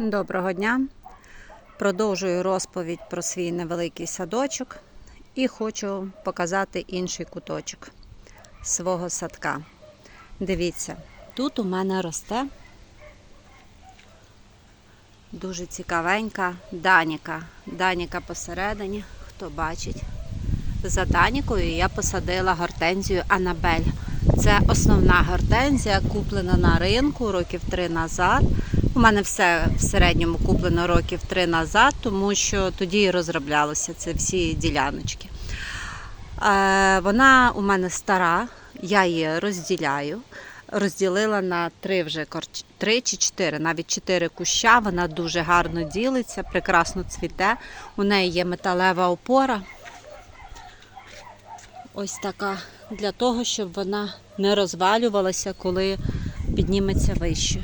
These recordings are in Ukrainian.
Доброго дня. Продовжую розповідь про свій невеликий садочок і хочу показати інший куточок свого садка. Дивіться, тут у мене росте дуже цікавенька Даніка. Даніка посередині, хто бачить. За Данікою я посадила гортензію Анабель. Це основна гортензія, куплена на ринку років три назад. У мене все в середньому куплено років три назад, тому що тоді і розроблялося це всі діляночки. Е, Вона у мене стара, я її розділяю. Розділила на три вже три чи чотири, навіть чотири куща. Вона дуже гарно ділиться, прекрасно цвіте. У неї є металева опора. Ось така для того, щоб вона не розвалювалася, коли підніметься вище.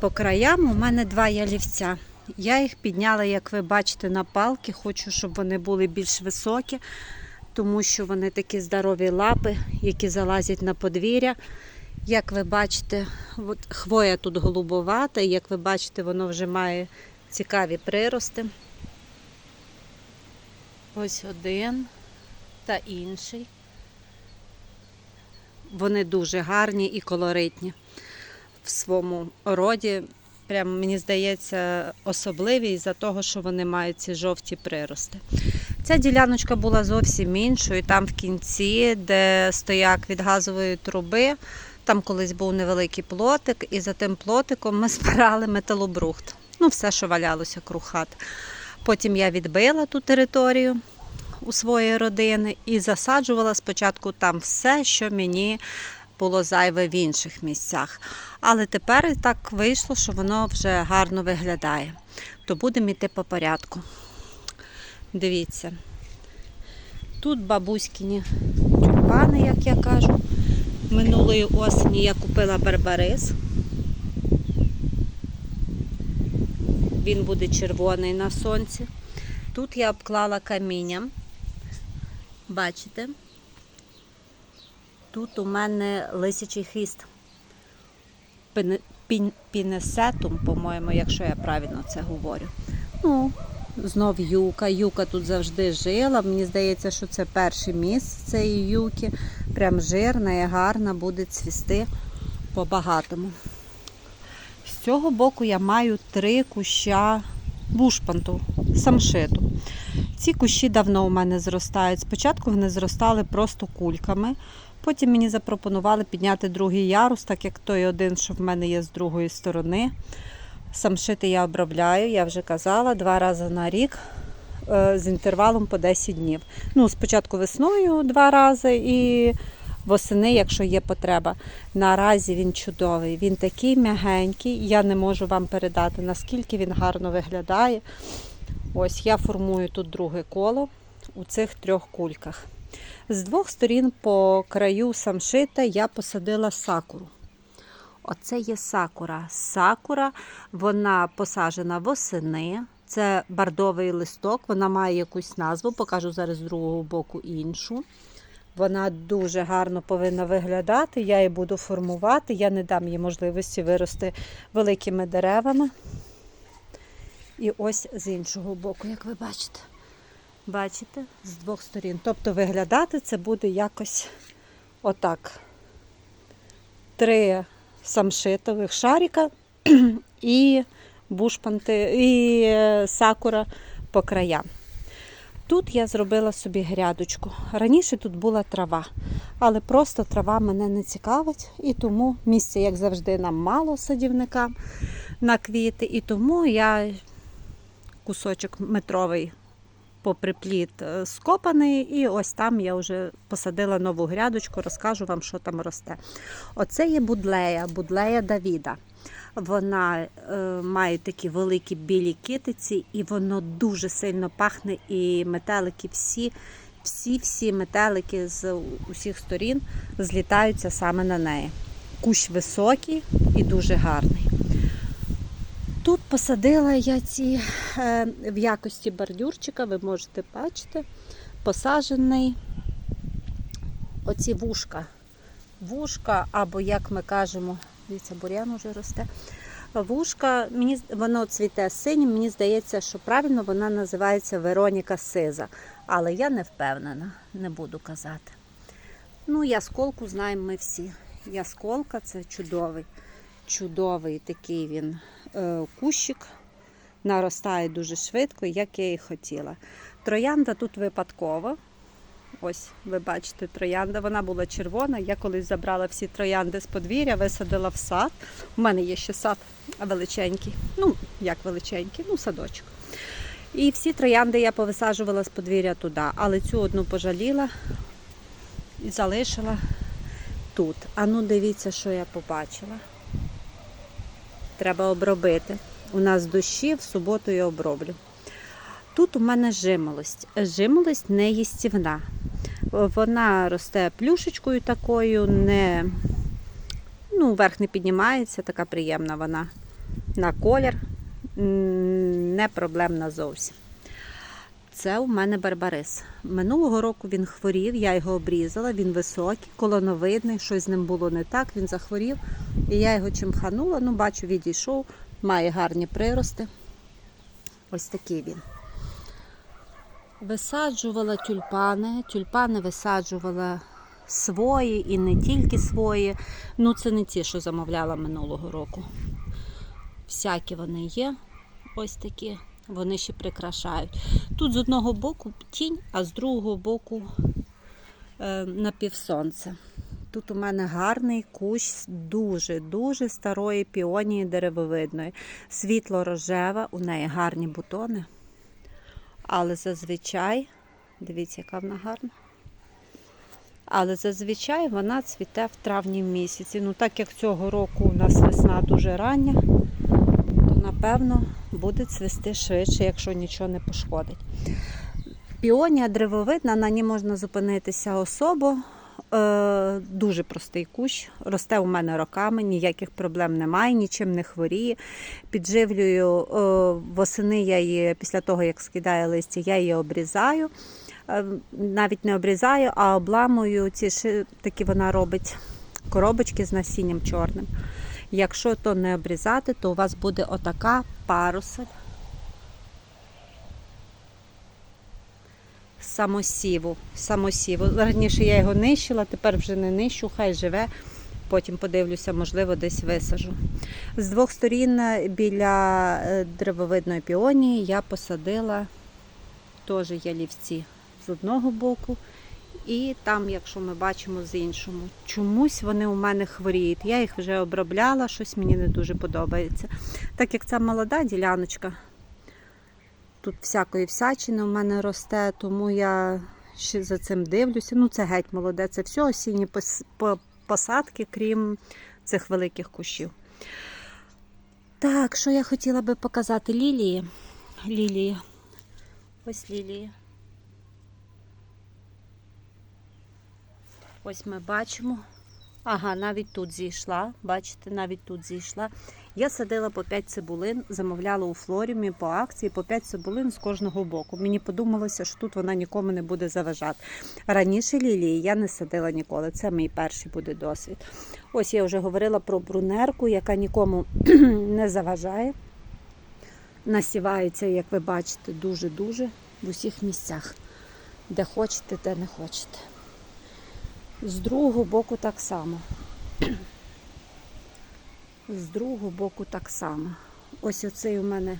По краям у мене два ялівця. Я їх підняла, як ви бачите, на палки. Хочу, щоб вони були більш високі, тому що вони такі здорові лапи, які залазять на подвір'я. Як ви бачите, от хвоя тут голубовата, і як ви бачите, воно вже має цікаві прирости. Ось один та інший. Вони дуже гарні і колоритні в своєму роді. Прям мені здається, особливі із-за того, що вони мають ці жовті прирости. Ця діляночка була зовсім іншою. Там в кінці, де стояк від газової труби, там колись був невеликий плотик, і за тим плотиком ми збирали металобрухт. Ну, все, що валялося круг. Потім я відбила ту територію у своєї родини і засаджувала спочатку там все, що мені було зайве в інших місцях. Але тепер так вийшло, що воно вже гарно виглядає. То будемо йти по порядку. Дивіться. Тут бабуськіні тюльпани, як я кажу. Минулої осені я купила барбарис. Він буде червоний на сонці. Тут я обклала камінням. Бачите? Тут у мене лисячий хист. Пінесетум, по-моєму, якщо я правильно це говорю. Ну, знов юка. Юка тут завжди жила. Мені здається, що це перше місце цієї юки. Прям жирна і гарна, буде цвісти по-багатому. З цього боку я маю три куща бушпанту, самшиту. Ці кущі давно у мене зростають. Спочатку вони зростали просто кульками. Потім мені запропонували підняти другий ярус, так як той один, що в мене є з другої сторони. Самшити я обробляю, я вже казала, два рази на рік е, з інтервалом по 10 днів. Ну, спочатку весною два рази і восени, якщо є потреба. Наразі він чудовий. Він такий м'ягенький. Я не можу вам передати, наскільки він гарно виглядає. Ось я формую тут друге коло у цих трьох кульках. З двох сторін по краю самшита я посадила сакуру. Оце є сакура. Сакура, вона посаджена восени. Це бардовий листок, вона має якусь назву, покажу зараз з другого боку іншу. Вона дуже гарно повинна виглядати. Я її буду формувати. Я не дам їй можливості вирости великими деревами. І ось з іншого боку, як ви бачите. Бачите, з двох сторін. Тобто виглядати це буде якось отак. Три самшитових шарика і бушпанти, і е, сакура по краям. Тут я зробила собі грядочку. Раніше тут була трава, але просто трава мене не цікавить, і тому місця, як завжди, нам мало садівникам на квіти, і тому я кусочок метровий попри плід е, скопаний, і ось там я вже посадила нову грядочку, розкажу вам, що там росте. Оце є будлея, будлея Давіда. Вона е, має такі великі білі китиці, і воно дуже сильно пахне. І метелики всі, всі, всі метелики з усіх сторін злітаються саме на неї. Кущ високий і дуже гарний. Тут посадила я ці е, в якості бордюрчика, ви можете бачити, посаджений оці вушка. Вушка, або, як ми кажемо, дивіться, бур'ян уже росте. Вушка, мені воно цвіте синім, мені здається, що правильно вона називається Вероніка Сиза. Але я не впевнена, не буду казати. Ну, ясколку знаємо ми всі. Ясколка це чудовий, чудовий такий він кущик. Наростає дуже швидко, як я і хотіла. Троянда тут випадково. Ось ви бачите троянда. Вона була червона. Я колись забрала всі троянди з подвір'я, висадила в сад. У мене є ще сад величенький. Ну, як величенький, ну, садочок. І всі троянди я повисаджувала з подвір'я туди, але цю одну пожаліла і залишила тут. А ну дивіться, що я побачила. Треба обробити. У нас дощі, в суботу я оброблю. Тут у мене жимолость. Жимолость не їстівна. Вона росте плюшечкою такою, не, ну, верх не піднімається, така приємна вона на колір, не проблемна зовсім. Це у мене барбарис. Минулого року він хворів, я його обрізала, він високий, колоновидний, щось з ним було не так, він захворів. І я його чимханула, ну, бачу, відійшов, має гарні прирости. Ось такий він. Висаджувала тюльпани. Тюльпани висаджувала свої і не тільки свої. Ну, це не ті, що замовляла минулого року. Всякі вони є. Ось такі. Вони ще прикрашають. Тут з одного боку тінь, а з другого боку е, напівсонце. Тут у мене гарний кущ дуже-дуже старої піонії деревовидної. Світло рожева, у неї гарні бутони. Але зазвичай, дивіться, яка вона гарна. Але зазвичай вона цвіте в травні місяці. Ну, так як цього року у нас весна дуже рання, напевно буде цвісти швидше, якщо нічого не пошкодить. Піонія древовидна, на ній можна зупинитися особо. Е, дуже простий кущ. Росте у мене роками, ніяких проблем немає, нічим не хворіє. Підживлюю е, восени я її після того, як скидає листя, я її обрізаю. Е, навіть не обрізаю, а обламую ці такі вона робить коробочки з насінням чорним. Якщо то не обрізати, то у вас буде отака парусель самосіву. самосіву. Раніше я його нищила, тепер вже не нищу, хай живе. Потім подивлюся, можливо, десь висажу. З двох сторін е, біля е, древовидної піонії я посадила теж ялівці з одного боку. І там, якщо ми бачимо з іншому, чомусь вони у мене хворіють. Я їх вже обробляла, щось мені не дуже подобається. Так як це молода діляночка, тут всякої всячини у мене росте, тому я ще за цим дивлюся. Ну, це геть молоде, це все осінні посадки, крім цих великих кущів. Так, що я хотіла би показати лілії. Лілії. Ось лілії. Ось ми бачимо. Ага, навіть тут зійшла. Бачите, навіть тут зійшла. Я садила по 5 цибулин, замовляла у флорімі по акції по 5 цибулин з кожного боку. Мені подумалося, що тут вона нікому не буде заважати. Раніше лілії я не садила ніколи. Це мій перший буде досвід. Ось я вже говорила про брунерку, яка нікому не заважає. Насівається, як ви бачите, дуже-дуже в усіх місцях. Де хочете, де не хочете. З другого боку так само. З другого боку так само. Ось оцей у мене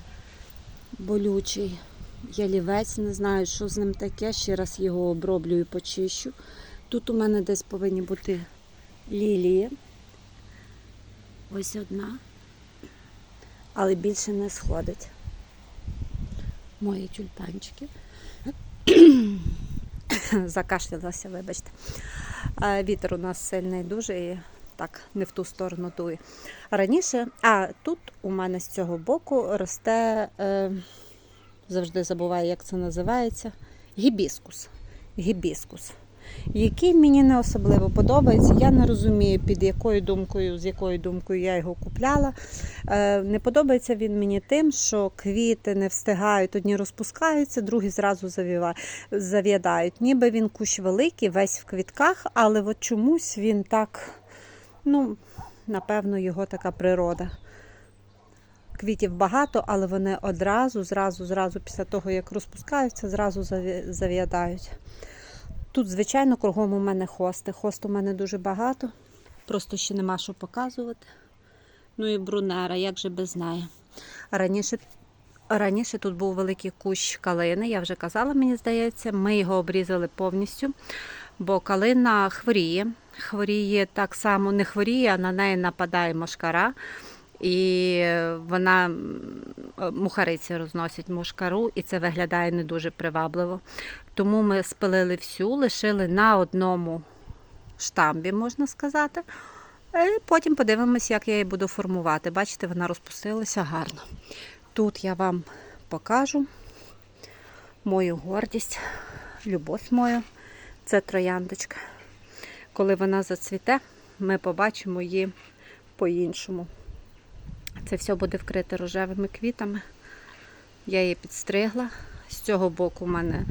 болючий ялівець, не знаю, що з ним таке. Ще раз його оброблю і почищу. Тут у мене десь повинні бути лілії. Ось одна. Але більше не сходить. Мої тюльпанчики. Закашлялася, вибачте. Вітер у нас сильний дуже і так не в ту сторону дує. Раніше, а тут у мене з цього боку росте, е, завжди забуваю, як це називається, гібіскус. Гібіскус. Який мені не особливо подобається. Я не розумію, під якою думкою, з якою думкою я його купляла. Е, не подобається він мені тим, що квіти не встигають, одні розпускаються, другі зразу зав'ядають. Ніби він кущ великий, весь в квітках, але от чомусь він так, ну, напевно, його така природа. квітів багато, але вони одразу, зразу, зразу після того, як розпускаються, зразу зав'ядають. Тут, звичайно, кругом у мене хости. Хост у мене дуже багато, просто ще нема що показувати. Ну і брунера, як же без неї. Раніше, раніше тут був великий кущ калини, я вже казала, мені здається, ми його обрізали повністю, бо калина хворіє. Хворіє так само, не хворіє, а на неї нападає мошкара. І вона мухариці розносять мушкару, і це виглядає не дуже привабливо. Тому ми спилили всю, лишили на одному штамбі, можна сказати. І потім подивимось, як я її буду формувати. Бачите, вона розпустилася гарно. Тут я вам покажу мою гордість, любов мою. Це трояндочка. Коли вона зацвіте, ми побачимо її по-іншому. Це все буде вкрите рожевими квітами. Я її підстригла. З цього боку в мене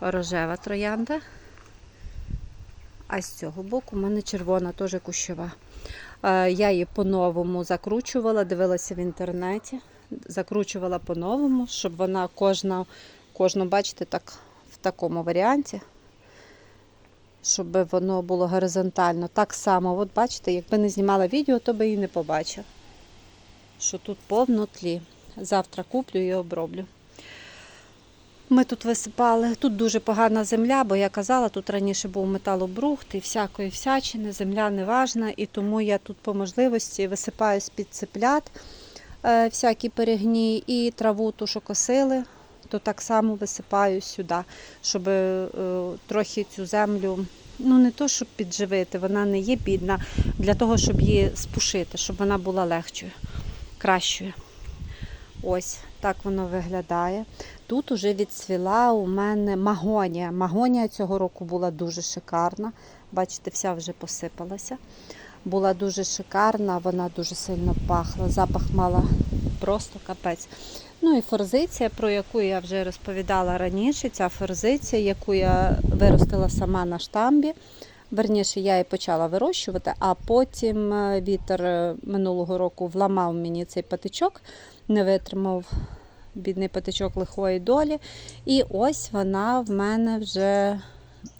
рожева троянда, а з цього боку в мене червона, теж кущова. Е, Я її по-новому закручувала, дивилася в інтернеті, закручувала по-новому, щоб вона кожна, кожну, бачите, так, в такому варіанті, щоб воно було горизонтально. Так само, от бачите, якби не знімала відео, то би її не побачив. Що тут повно тлі. Завтра куплю і оброблю. Ми тут висипали, тут дуже погана земля, бо я казала, тут раніше був металобрухт і всякої всячини, земля не важна, і тому я тут по можливості висипаю з-під цеплят е, всякі перегні і траву, ту, що косили, то так само висипаю сюди, щоб е, трохи цю землю, ну не то, щоб підживити, вона не є бідна, для того, щоб її спушити, щоб вона була легшою, кращою. Ось так воно виглядає. Тут уже відцвіла у мене магонія. Магонія цього року була дуже шикарна. Бачите, вся вже посипалася. Була дуже шикарна, вона дуже сильно пахла. Запах мала просто капець. Ну і форзиція, про яку я вже розповідала раніше, ця форзиція, яку я виростила сама на штамбі. Верніше, я її почала вирощувати, а потім е, вітер е, минулого року вламав мені цей патичок, не витримав бідний патичок лихої долі. І ось вона в мене вже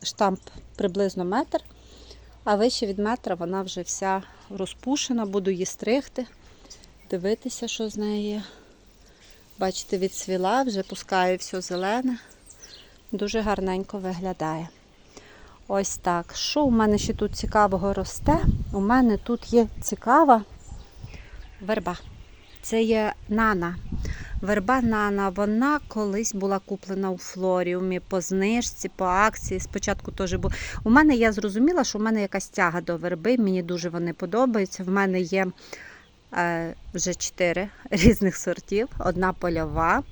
штамп приблизно метр, а вище від метра вона вже вся розпушена, буду її стригти, дивитися, що з нею. Бачите, відцвіла, вже пускає все зелене. Дуже гарненько виглядає. Ось так. Що у мене ще тут цікавого росте? У мене тут є цікава верба. Це є нана. Верба Нана, вона колись була куплена у флоріумі по знижці, по акції. Спочатку теж був. У мене я зрозуміла, що в мене якась тяга до верби. Мені дуже вони подобаються. В мене є е, вже чотири різних сортів: одна польова,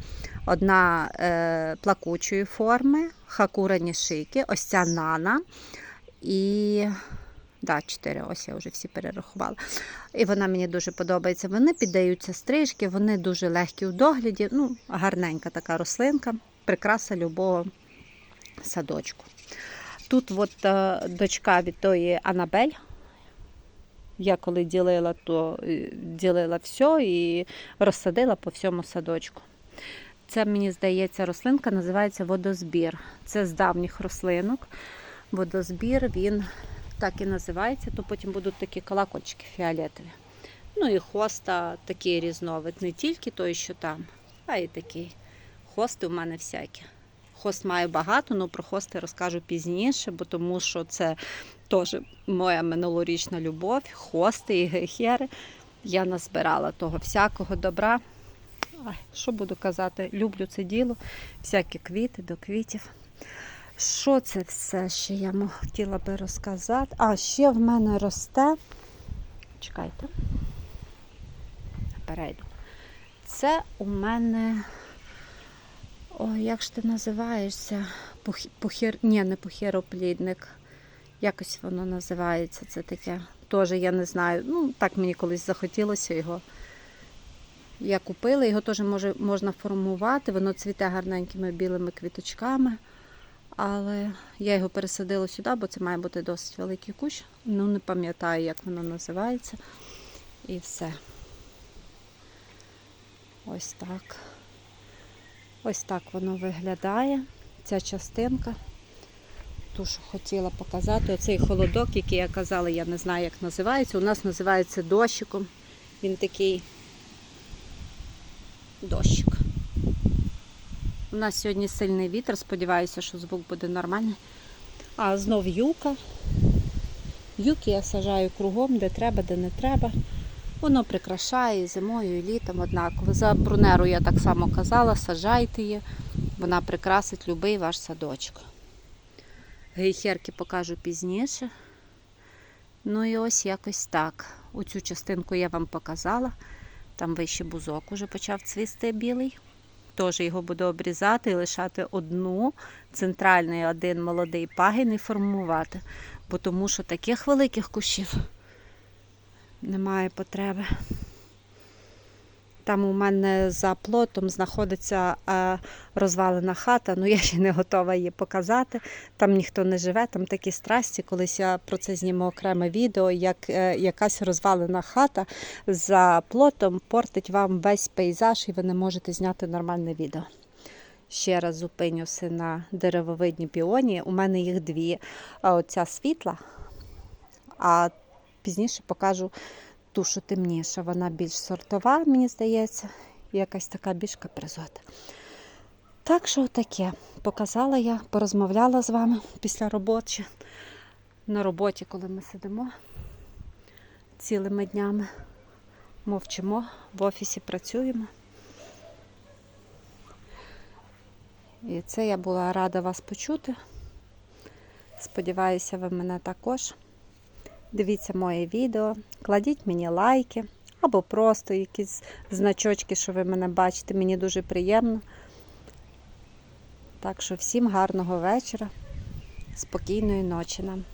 одна е, плакучої форми, хакура нішики, ось ця нана. І Да, чотири, ось я вже всі перерахувала. І вона мені дуже подобається. Вони піддаються стрижки, вони дуже легкі у догляді. Ну, гарненька така рослинка, прикраса любого садочку. Тут от е, дочка від тої Анабель. Я коли ділила, то е, ділила все і розсадила по всьому садочку. Це, мені здається, рослинка називається водозбір. Це з давніх рослинок. Водозбір, він так і називається, то потім будуть такі колокольчики фіолетові. Ну і хоста такий різновид, не тільки той, що там, а й такий. Хости у мене всякі. Хост маю багато, але про хости розкажу пізніше, бо тому що це теж моя минулорічна любов. Хости і гейхери. Я назбирала того всякого добра. Що буду казати? Люблю це діло, всякі квіти до квітів. Що це все ще я хотіла би розказати? А, ще в мене росте. Чекайте. Перейду. Це у мене. Ой, як ж ти називаєшся? Пухір... Ні, не пухіроплідник. Якось воно називається. Це таке. Теж я не знаю. Ну, так мені колись захотілося його. Я купила, його теж може, можна формувати, воно цвіте гарненькими білими квіточками. Але я його пересадила сюди, бо це має бути досить великий кущ. Ну, не пам'ятаю, як воно називається. І все. Ось так. Ось так воно виглядає. Ця частинка. Ту, що хотіла показати. Оцей холодок, який я казала, я не знаю, як називається. У нас називається дощиком. Він такий дощик. У нас сьогодні сильний вітер, сподіваюся, що звук буде нормальний. А знов юка. Юки я сажаю кругом, де треба, де не треба. Воно прикрашає зимою, і літом однаково. За брунеру я так само казала, сажайте її, вона прикрасить будь-який ваш садочок. Гейхерки покажу пізніше. Ну і ось якось так. Оцю частинку я вам показала. Там вище бузок уже почав цвісти білий. Теж його буду обрізати і лишати одну центральний один молодий пагін і формувати. Бо тому що таких великих кущів немає потреби. Там у мене за плотом знаходиться е, розвалена хата, ну я ще не готова її показати. Там ніхто не живе, там такі страсті. Колись я про це зніму окреме відео, як е, якась розвалена хата за плотом портить вам весь пейзаж, і ви не можете зняти нормальне відео. Ще раз зупинюся на деревовидні піоні. У мене їх дві. Оця світла, а пізніше покажу ту, що темніша. Вона більш сортова, мені здається, якась така більш капризота. Так що таке. Показала я, порозмовляла з вами після роботи. На роботі, коли ми сидимо цілими днями, мовчимо, в офісі працюємо. І це я була рада вас почути. Сподіваюся, ви мене також. Дивіться моє відео, кладіть мені лайки або просто якісь значочки, що ви мене бачите. Мені дуже приємно. Так що всім гарного вечора, спокійної ночі нам.